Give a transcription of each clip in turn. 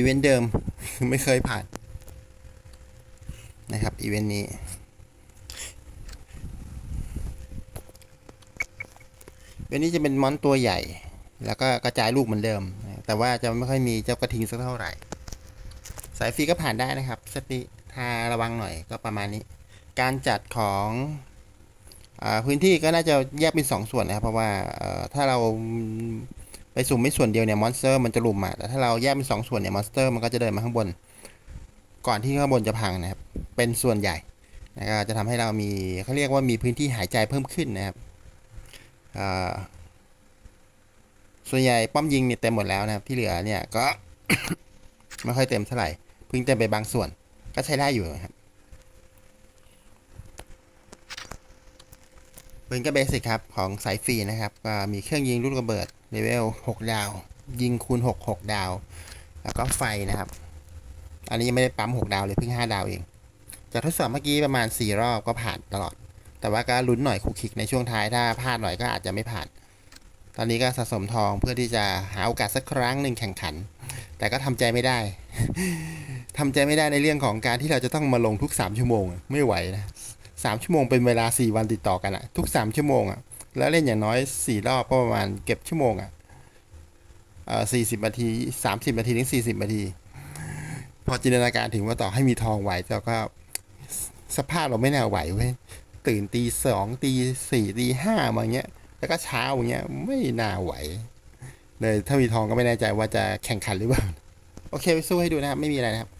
อีเวนต์เดิม ไม่เคยผ่าน นะครับ อีเวนต์นี้ เวนต์นี้จะเป็นมอนตัวใหญ่ แล้วก็กระจายลูกเหมือนเดิม แต่ว่าจะไม่ค่อยมีเจ้ากระทิงสักเท่าไหร่ สายฟรีก็ผ่านได้นะครับ สติถ้าระวังหน่อยก็ประมาณนี้ การจัดของอพื้นที่ก็น่าจะแยกเป็นสองส่วนนะครับ เพราะว่าถ้าเรา ไปสุ่มไม่ส่วนเดียวเนี่ยมอนสเตอร์มันจะลุมอะแต่ถ้าเราแยกเป็นสองส่วนเนี่ยมอนสเตอร์มันก็จะเดินมาข้างบน ก่อนที่ข้างบนจะพังนะครับ เป็นส่วนใหญ่นะก็จะทำให้เรามีเขาเรียกว่ามีพื้นที่หายใจเพิ่มขึ้นนะครับส่วนใหญ่ป้อมยิงเนี่ยเต็มหมดแล้วนะครับ ที่เหลือเนี่ยก็ไม่ค่อยเต็มเท่าไหร่พิ่งเต็มไปบางส่วน ก็ใช้ได้อยู่ครับปืนก็เบสิกครับของสายฟรีนะครับมีเครื่องยิงลูกระเบิด เลเวล6ดาว ยิงคูณ6 6 ดาว แล้วก็ไฟนะครับ อันนี้ยังไม่ได้ปั๊ม 6 ดาวเลยเพิ่ง 5 ดาวเอง จากทดสอบเมื่อกี้ประมาณ 4 รอบก็ผ่านตลอด แต่ว่าก็ลุ้นหน่อยคุกคิกในช่วงท้ายถ้าพลาดหน่อยก็อาจจะไม่ผ่าน ตอนนี้ก็สะสมทองเพื่อที่จะหาโอกาสสักครั้งหนึ่งแข่งขัน แต่ก็ทำใจไม่ได้ทำใจไม่ได้ในเรื่องของการที่เราจะต้องมาลงทุก 3 ชั่วโมง ไม่ไหวนะสามชั่วโมงเป็นเวลา 4 วันติดต่อกันอะทุก 3 ชั่วโมงอะ แล้วเล่นอย่างน้อย 4 รอบก็ประมาณเก็บชั่วโมงอะเอ่อสี่สิบนาที30นาทีถึง40นาที พอจินตนาการถึงว่าต่อให้มีทองไหวแต่ก็สภาพเราไม่น่าไหวเว้ยตื่นตีสองตีสี่ตีห้ามาเงี้ย แล้วก็เช้าอย่างเงี้ยไม่น่าไหว เลยถ้ามีทองก็ไม่แน่ใจว่าจะแข่งขันหรือเปล่า โอเคไปสู้ให้ดูนะครับ ไม่มีอะไรนะครับ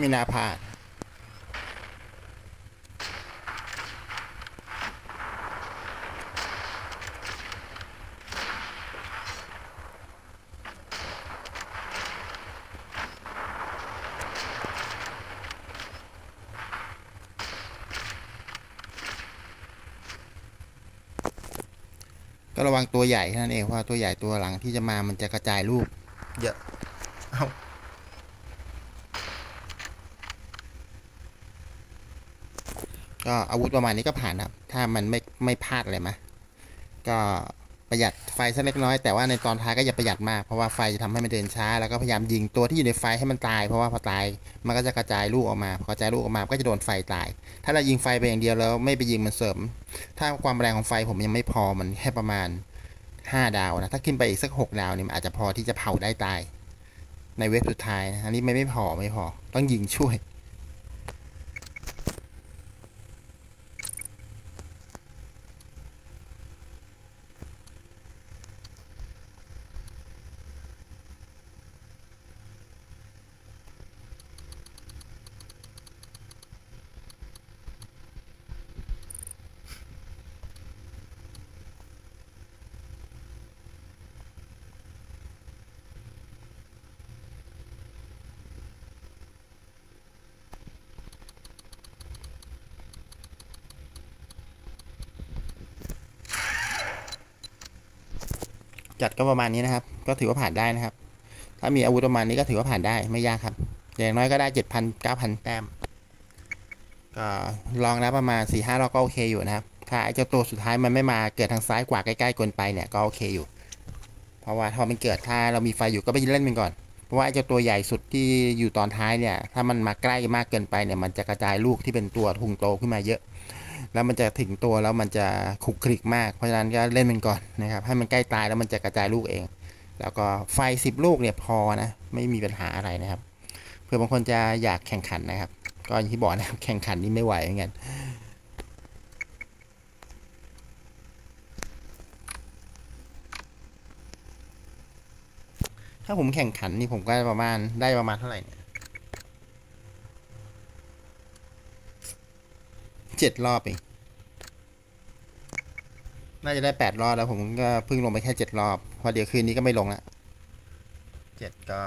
ไม่น่าพลาดก็ระวังตัวใหญ่แค่นั้นเองเพราะว่าตัวใหญ่ตัวหลังที่จะมามันจะกระจายลูกเยอะ เอา ก็อาวุธประมาณนี้ก็ผ่านครับ ถ้ามันไม่ไม่พลาดอะไรมาก็ประหยัดไฟสักเล็กน้อย แต่ว่าในตอนท้ายก็อย่าประหยัดมาก เพราะว่าไฟจะทำให้มันเดินช้า แล้วก็พยายามยิงตัวที่อยู่ในไฟให้มันตาย เพราะว่าพอตายมันก็จะกระจายลูกออกมา พอกระจายลูกออกมา ก็จะโดนไฟตาย ถ้าเรายิงไฟไปอย่างเดียวแล้วไม่ไปยิงมันเสริม ถ้าความแรงของไฟผมยังไม่พอ มันแค่ประมาณห้าดาวนะ ถ้าขึ้นไปอีกสักหกดาวเนี่ยมันอาจจะพอที่จะเผาได้ตาย ในเวฟสุดท้ายนะ อันนี้ไม่ไม่พอไม่พอ ต้องยิงช่วย จัดก็ประมาณนี้นะครับ ก็ถือว่าผ่านได้นะครับ ถ้ามีอาวุธประมาณนี้ก็ถือว่าผ่านได้ไม่ยากครับ อย่างน้อยก็ได้เจ็ดพันเก้าพันแต้มก็ลองแล้วประมาณสี่ห้ารอบก็โอเคอยู่นะครับ ถ้าไอ้เจ้าตัวสุดท้ายมันไม่มาเกิดทางซ้ายกว่าใกล้ๆเกินไปเนี่ยก็โอเคอยู่ เพราะว่าถ้ามันเกิดถ้าเรามีไฟอยู่ก็ไปเล่นมันก่อน เพราะว่าไอ้เจ้าตัวใหญ่สุดที่อยู่ตอนท้ายเนี่ย ถ้ามันมาใกล้มากเกินไปเนี่ยมันจะกระจายลูกที่เป็นตัวทุงโตขึ้นมาเยอะ แล้วมันจะถึงตัวแล้วมันจะขุกคลิกมาก เพราะฉะนั้นก็เล่นมันก่อนนะครับ ให้มันใกล้ตายแล้วมันจะกระจายลูกเอง แล้วก็ไฟสิบลูกเนี่ยพอนะ ไม่มีปัญหาอะไรนะครับ เพื่อบางคนจะอยากแข่งขันนะครับ ก็อย่างที่บอกนะครับแข่งขันนี่ไม่ไหวเหมือนกันถ้าผมแข่งขันนี่ผมก็ประมาณได้ประมาณเท่าไหร่เนี่ย เจ็ดรอบเอง น่าจะได้แปดรอบแล้วผมก็เพิ่งลงไปแค่เจ็ดรอบ พอเดี๋ยวคืนนี้ก็ไม่ลงละเจ็ดก็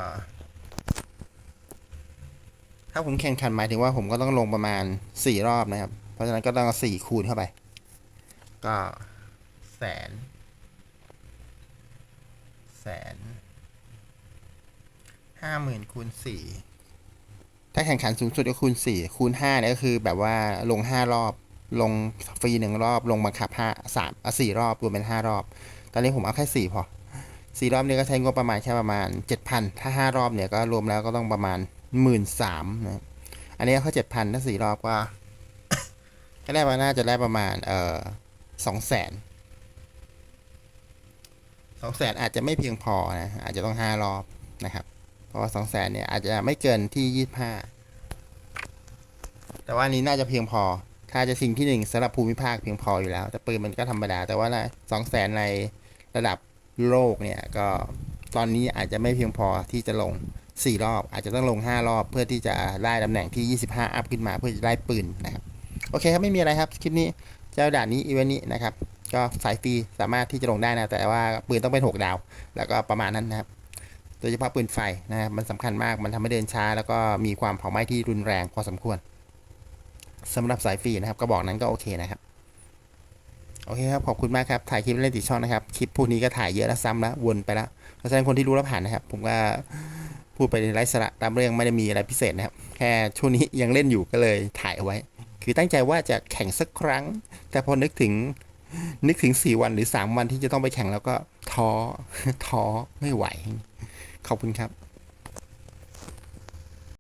ถ้าผมแข่งขันหมายถึงว่าผมก็ต้องลงประมาณสี่รอบนะครับ เพราะฉะนั้นก็ต้องเอาสี่คูณเข้าไป ก็แสน แสนห้าหมื่นคูณสี่ถ้า แข่งขันสูงสุดก็คูณสี่คูณห้าเนี่ยก็คือแบบว่าลงห้ารอบ ลงฟรีหนึ่งรอบ ลงบังคับห้าสามอะสี่รอบรวมเป็นห้ารอบ ตอนนี้ผมเอาแค่สี่พอสี่รอบนี้ก็ใช้งบประมาณแค่ประมาณเจ็ดพันถ้าห้ารอบเนี่ยก็รวมแล้วก็ต้องประมาณหมื่นสามนะอันนี้เขาเจ็ดพันถ้าสี่รอบก็ก็ได้มาน่าจะได้ประมาณเอ่อสองแสนสองแสนอาจจะไม่เพียงพอนะอาจจะต้องห้ารอบนะครับ เพราะว่าสองแสนเนี่ยอาจจะไม่เกินที่ยี่ห้าแต่ว่านี้น่าจะเพียงพอ ถ้าจะชิงที่หนึ่งสำหรับภูมิภาคเพียงพออยู่แล้ว แต่ปืนมันก็ธรรมดา แต่ว่าสองแสนในระดับโลกเนี่ยก็ตอนนี้อาจจะไม่เพียงพอที่จะลงสี่รอบ อาจจะต้องลงห้ารอบ เพื่อที่จะได้ตำแหน่งที่ 25 อัพขึ้นมาเพื่อจะได้ปืนนะครับ โอเคครับไม่มีอะไรครับ คลิปนี้เจ้าด่านนี้อีเวนต์นี้นะครับ ก็สายฟรีสามารถที่จะลงได้นะ แต่ว่าปืนต้องเป็น 6 ดาว แล้วก็ประมาณนั้นนะครับ โดยเฉพาะปืนไฟนะครับมันสำคัญมากมันทำให้เดินช้า แล้วก็มีความเผาไหม้ที่รุนแรงพอสมควรสำหรับสายฟรีนะครับกระบอกนั้นก็โอเคนะครับโอเคครับขอบคุณมากครับถ่ายคลิปเล่นติดช่องนะครับคลิปพวกนี้ก็ถ่ายเยอะแล้วซ้ำแล้ววนไปแล้วเพราะฉะนั้นคนที่รู้แล้วผ่านนะครับ ผมก็พูดไปไร้สาระตามเรื่องไม่ได้มีอะไรพิเศษนะครับ แค่ช่วงนี้ยังเล่นอยู่ก็เลยถ่ายเอาไว้ คือตั้งใจว่าจะแข่งสักครั้ง แต่พอนึกถึงนึกถึงสี่วันหรือสามวันที่จะต้องไปแข่งแล้วก็ท้อท้อไม่ไหว ขอบคุณครับ